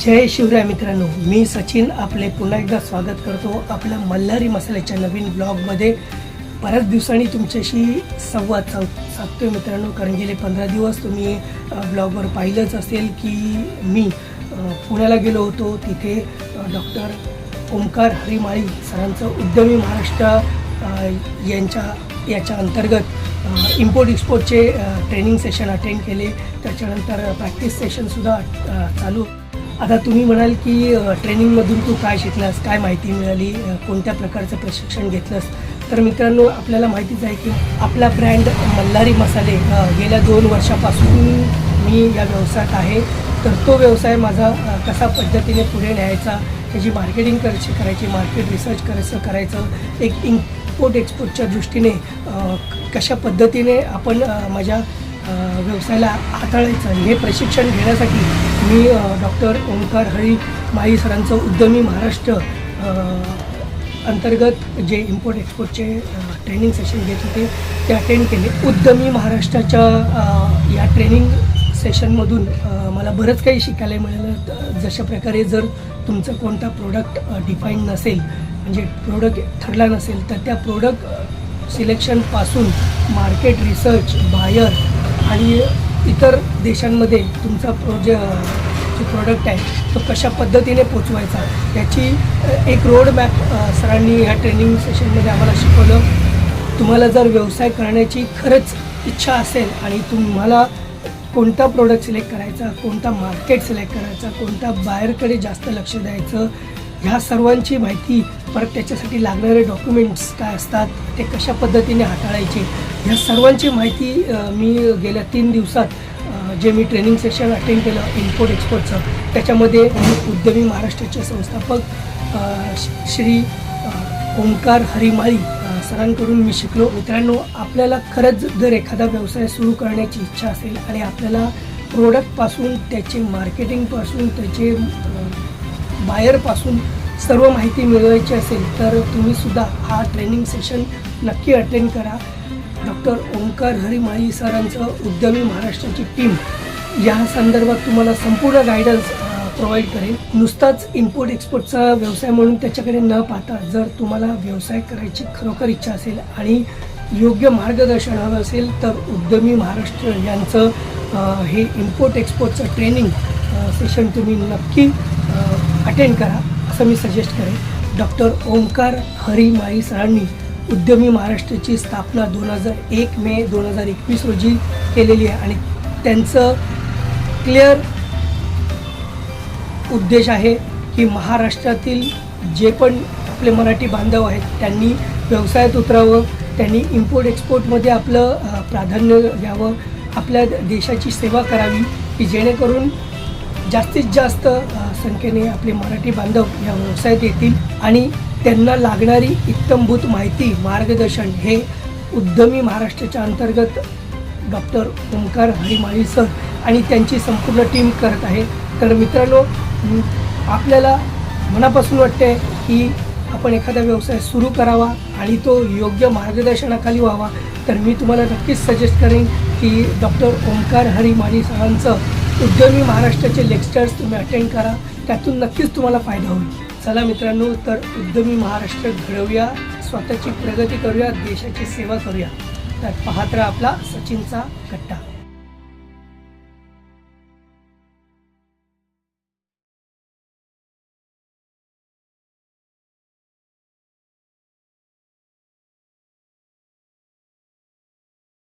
जय शिवराय मित्रांनो मी सचिन आपले पुन्हा एकदा स्वागत करतो आपल्या मल्हारी मसाल्याच्या नवीन ब्लॉगमध्ये. बऱ्याच दिवसांनी तुमच्याशी संवाद साव साधतोय मित्रांनो कारण गेले पंधरा दिवस तुम्ही ब्लॉगवर पाहिलंच असेल की मी पुण्याला गेलो होतो. तिथे डॉक्टर ओंकार हरिमाळी सरांचं उद्यमी महाराष्ट्र यांच्या याच्या अंतर्गत इम्पोर्ट एक्सपोर्टचे ट्रेनिंग सेशन अटेंड केले. त्याच्यानंतर प्रॅक्टिस सेशनसुद्धा चालू. आता तुम्ही म्हणाल की ट्रेनिंगमधून तू काय शिकलास काय माहिती मिळाली कोणत्या प्रकारचं प्रशिक्षण घेतलंस? तर मित्रांनो आपल्याला माहितीच आहे की आपला ब्रँड मल्हारी मसाले गेल्या दोन वर्षापासून मी या व्यवसायात आहे. तर तो व्यवसाय माझा कसा पद्धतीने पुढे न्यायचा त्याची मार्केटिंग करायची करायची मार्केट रिसर्च करायचं करायचं एक इम्पोर्ट एक्सपोर्टच्या दृष्टीने कशा पद्धतीने आपण माझ्या व्यवसायाला हाताळायचं हे प्रशिक्षण घेण्यासाठी मी डॉक्टर ओंकार हरी माई सरांचं उद्यमी महाराष्ट्र अंतर्गत जे इम्पोर्ट एक्सपोर्टचे ट्रेनिंग सेशन घेत होते ते अटेंड केले. उद्यमी महाराष्ट्राच्या या ट्रेनिंग सेशनमधून मला बरंच काही शिकायला मिळालं. जशा प्रकारे जर तुमचं कोणता प्रोडक्ट डिफाईन नसेल म्हणजे प्रोडक्ट ठरला नसेल तर त्या प्रोडक्ट सिलेक्शनपासून मार्केट रिसर्च बायर आणि इतर देशांमध्ये तुमचा प्रोजे जो प्रोडक्ट आहे तो कशा पद्धतीने पोचवायचा याची एक रोड मॅप सरांनी ह्या ट्रेनिंग सेशनमध्ये आम्हाला शिकवलं. तुम्हाला जर व्यवसाय करण्याची खरंच इच्छा असेल आणि तुम्हाला कोणता प्रोडक्ट सिलेक्ट करायचा कोणता मार्केट सिलेक्ट करायचा कोणता बाहेरकडे जास्त लक्ष द्यायचं ह्या सर्वांची माहिती परत त्याच्यासाठी लागणारे डॉक्युमेंट्स काय असतात ते कशा पद्धतीने हाताळायचे ह्या सर्वांची माहिती मी गेल्या तीन दिवसात जे मी ट्रेनिंग सेशन अटेंड केलं इम्पोर्ट एक्सपोर्टचं त्याच्यामध्ये उद्यमी महाराष्ट्राचे संस्थापक श- श्री ओंकार हरिमाळी सरांकडून मी शिकलो. मित्रांनो आपल्याला खरंच जर एखादा व्यवसाय सुरू करण्याची इच्छा असेल आणि आपल्याला प्रोडक्टपासून त्याचे मार्केटिंगपासून त्याचे बायरपासून सर्व माहिती मिळवायची असेल तर तुम्ही सुद्धा हा ट्रेनिंग सेशन नक्की अटेंड करा. डॉक्टर ओंकार हरिमाळी सरांचं उद्यमी महाराष्ट्राची टीम या संदर्भात तुम्हाला संपूर्ण गायडन्स प्रोव्हाइड करेल. नुसताच इम्पोर्ट एक्सपोर्टचा व्यवसाय म्हणून त्याच्याकडे न पाहता जर तुम्हाला व्यवसाय करायची खरोखर इच्छा असेल आणि योग्य मार्गदर्शन हवं असेल तर उद्यमी महाराष्ट्र यांचं हे इम्पोर्ट एक्सपोर्टचं ट्रेनिंग सेशन तुम्ही नक्की अटेंड करा. असं मी सजेस्ट करेन. डॉक्टर ओंकार हरिमाळी सरांनी उद्यमी महाराष्ट्राची स्थापना दोन हजार एक मे दोन हजार एकवीस रोजी केलेली आहे. आणि त्यांचं क्लिअर उद्देश आहे की महाराष्ट्रातील जे पण आपले मराठी बांधव आहेत त्यांनी व्यवसायात उतरावं त्यांनी इम्पोर्ट एक्सपोर्टमध्ये आपलं प्राधान्य घ्यावं आपल्या देशाची सेवा करावी की जेणेकरून जास्तीत जास्त संख्येने आपले मराठी बांधव या व्यवसायात येतील आणि त्यांना लागणारी इत्तमभूत माहिती मार्गदर्शन हे उद्यमी महाराष्ट्राच्या अंतर्गत डॉक्टर ओंकार हरिमाळी सर आणि त्यांची संपूर्ण टीम करत आहे. तर मित्रांनो आपल्याला मनापासून वाटते की आपण एखादा व्यवसाय सुरू करावा आणि तो योग्य मार्गदर्शनाखाली व्हावा. तर मी तुम्हाला नक्कीच सजेस्ट करेन की डॉक्टर ओंकार हरिमाळी सरांचं उद्यमी महाराष्ट्राचे लेक्चर्स तुम्ही अटेंड करा. त्यातून नक्कीच तुम्हाला फायदा होईल. चला मित्रांनो तर उद्यमी महाराष्ट्र घडवूया स्वतःची प्रगती करूया देशाची सेवा करूया. तर पाहत राहा आपला सचिनचा कट्टा.